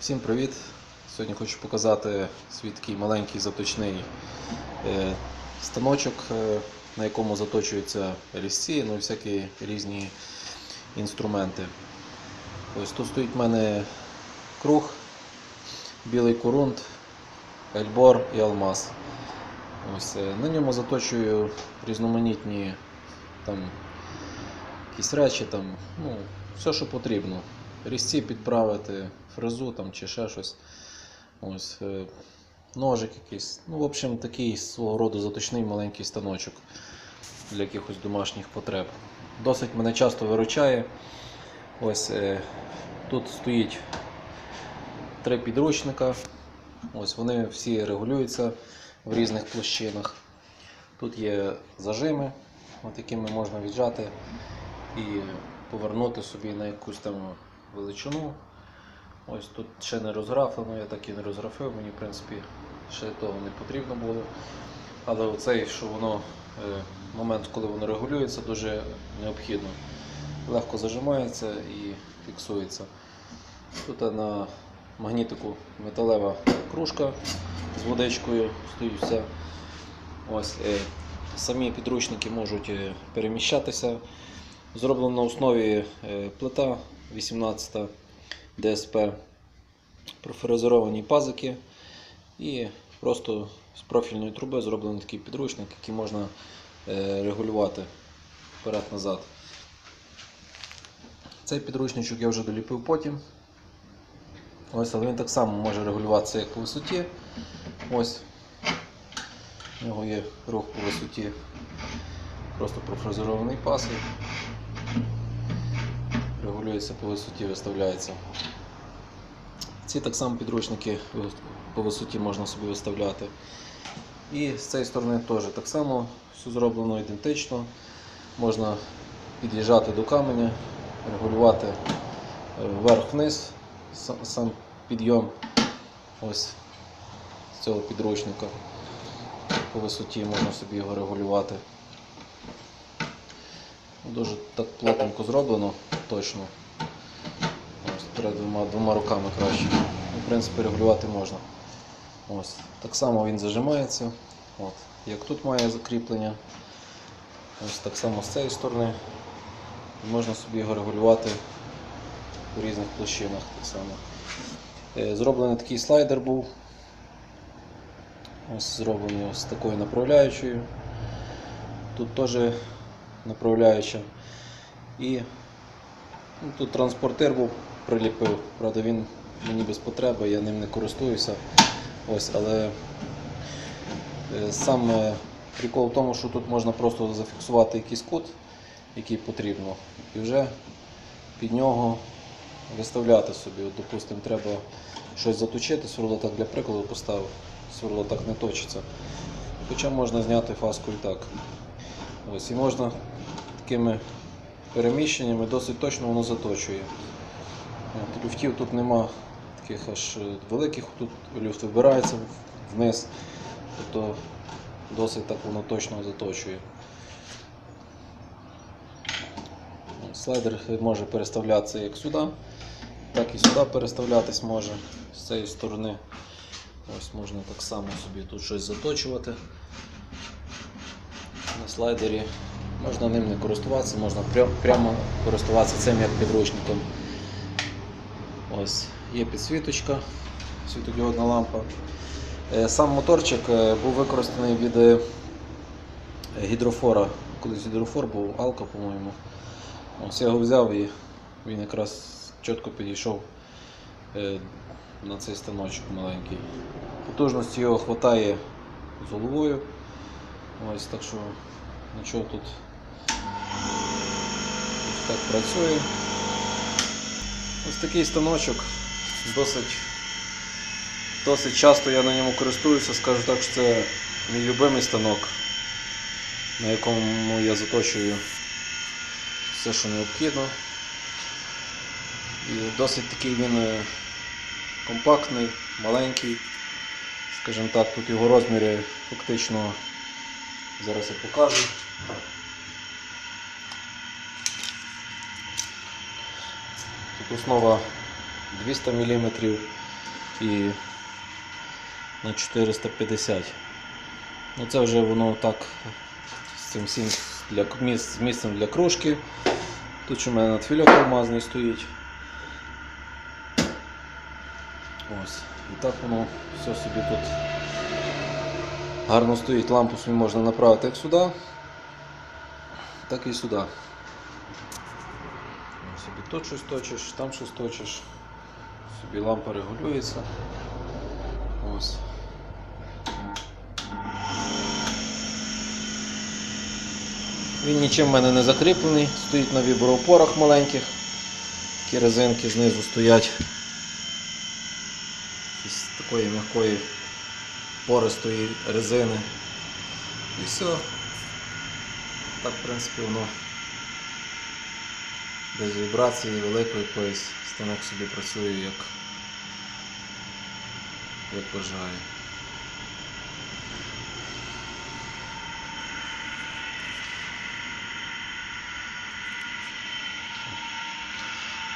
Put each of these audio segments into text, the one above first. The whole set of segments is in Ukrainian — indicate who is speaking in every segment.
Speaker 1: Всім привіт! Сьогодні хочу показати свій такий маленький заточний е, станочок, е, на якому заточуються різці, ну і всякі різні інструменти. Ось тут стоїть в мене круг, білий корунд, ельбор і алмаз. Ось, е, на ньому заточую різноманітні там, якісь речі, там, ну, все, що потрібно. Різці підправити, фрезу там, чи ще щось. Ось, е, ножик якийсь. Ну, в общем, такий свого роду заточний маленький станочок для якихось домашніх потреб. Досить мене часто виручає. Ось е, тут стоїть три підручника. Ось вони всі регулюються в різних площинах. Тут є зажими, от якими можна віджати і повернути собі на якусь там величину. Ось тут ще не розграфлено, я так і не розграфив, мені в принципі ще того не потрібно було. Але оцей, що воно, е, момент, коли воно регулюється, дуже необхідно. Легко зажимається і фіксується. Тут на магнітику металева кружка з водичкою стоїть все. Ось, е, самі підручники можуть е, переміщатися. Зроблено на основі плита 18 ДСП, профрезеровані пазики і просто з профільної труби зроблений такий підручник, який можна е, регулювати вперед-назад. Цей підручничок я вже доліпив потім. Ось, але він так само може регулюватися як по висоті. Ось. У нього є рух по висоті, просто профрезерований паз. І по висоті, виставляється. Ці так само підручники по висоті можна собі виставляти. І з цієї сторони теж так само все зроблено ідентично. Можна під'їжджати до каменя, регулювати е, вверх-вниз сам- підйом ось цього підручника. По висоті можна собі його регулювати. Дуже так плотненько зроблено, точно. Перед двома, двома руками краще. Ну, В принципі, регулювати можна. Ось. Так само він зажимається. От. Як тут має закріплення. Ось так само з цієї сторони. Можна собі його регулювати у різних площинах. Так само. Е, Зроблений такий слайдер був. Ось зроблений ось такою направляючою. Тут теж направляюча. І ну, тут транспортир був приліпив. Правда, він мені без потреби, я ним не користуюся. Ось, але е, сам е, прикол в тому, що тут можна просто зафіксувати якийсь кут, який потрібно, і вже під нього виставляти собі. От, допустимо, треба щось заточити, сверло так для прикладу поставив, сверло так не точиться. Хоча можна зняти фаску і так. Ось, і можна такими переміщеннями досить точно воно заточує. От, люфтів тут нема таких аж е, великих, тут люфт вибирається вниз, тобто досить так воно точно заточує. Слайдер може переставлятися як сюди, так і сюди переставлятись може з цієї сторони. Ось можна так само собі тут щось заточувати на слайдері. Можна ним не користуватися, можна прямо користуватися цим як підручником. Ось, є підсвіточка, світодіодна лампа. Е, Сам моторчик е, був використаний від е, гідрофора. Колись гідрофор був, Алка, по-моєму. Ось я його взяв і він якраз чітко підійшов на цей станочок маленький. Потужності його вистачає з головою. Ось так що нічого тут ось так працює. Ось такий станочок. Досить, досить часто я на ньому користуюся, скажу так, що це мій любимий станок, на якому я заточую все, що необхідно. І досить такий він е, компактний, маленький. Скажімо так, тут його розміри фактично зараз я покажу. Тут основа 200 мм, і на 450. Ну це вже воно так з цим всім для місць, місцем для кружки. Тут у мене надфільок алмазний стоїть. Ось. І так воно все собі тут гарно стоїть. Лампу собі можна направити як сюди, так і сюди. Собі тут щось точиш, там щось точиш. Собі лампа регулюється. Він нічим в мене не закріплений, стоїть на віброопорах маленьких. Такі резинки знизу стоять. Із такої м'якої пористої резини. І все. Так, в принципі, воно без вібрації великої якоїсь станок собі працює як, як бажає.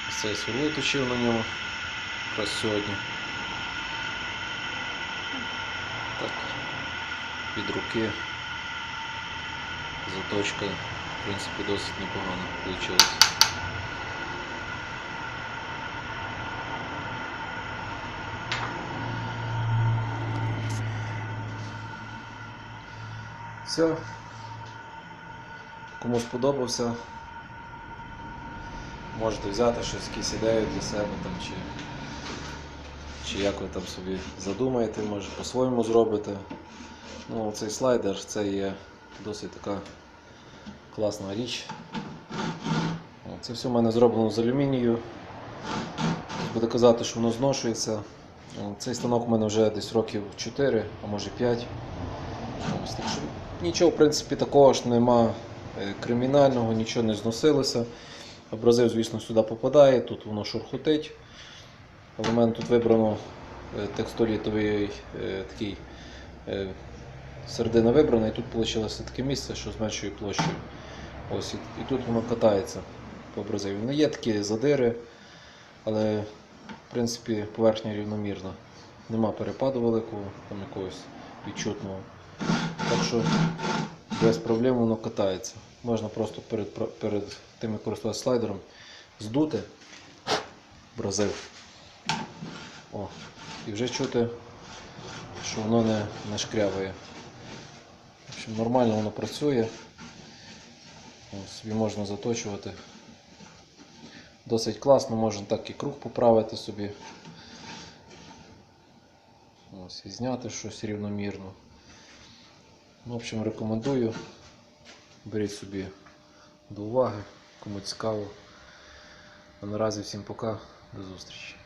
Speaker 1: Ось Цей сверло точив на ньому якраз сьогодні. Так, від руки заточка, в принципі, досить непогано вийшло. Все. Кому сподобався, можете взяти щось, якісь ідеї для себе там, чи, чи як ви там собі задумаєте, може по-своєму зробите. Ну, цей слайдер це є досить така класна річ. Це все в мене зроблено з алюмінію. Буде казати, що воно зношується. Цей станок у мене вже десь років 4, а може 5. Ось, так що нічого, в принципі, такого ж нема е, кримінального, нічого не зносилося. Абразив, звісно, сюди попадає, тут воно шурхотить. Але в мене тут вибрано е, текстолітовий е, такий середина вибрана, і тут вийшло таке місце, що зменшує площу. Ось, і, тут воно катається по абразиві. Ну, є такі задири, але в принципі поверхня рівномірна. Нема перепаду великого, там якогось відчутного. Так що без проблем воно катається. Можна просто перед, перед тим, як користуватися слайдером, здути абразив. О, і вже чути, що воно не, не шкрябає. В нормально воно працює. Собі можна заточувати. Досить класно, можна так і круг поправити собі. Ось, і зняти щось рівномірно. Ну, В общем, рекомендую. Беріть собі до уваги, кому цікаво. А наразі всім пока, до зустрічі.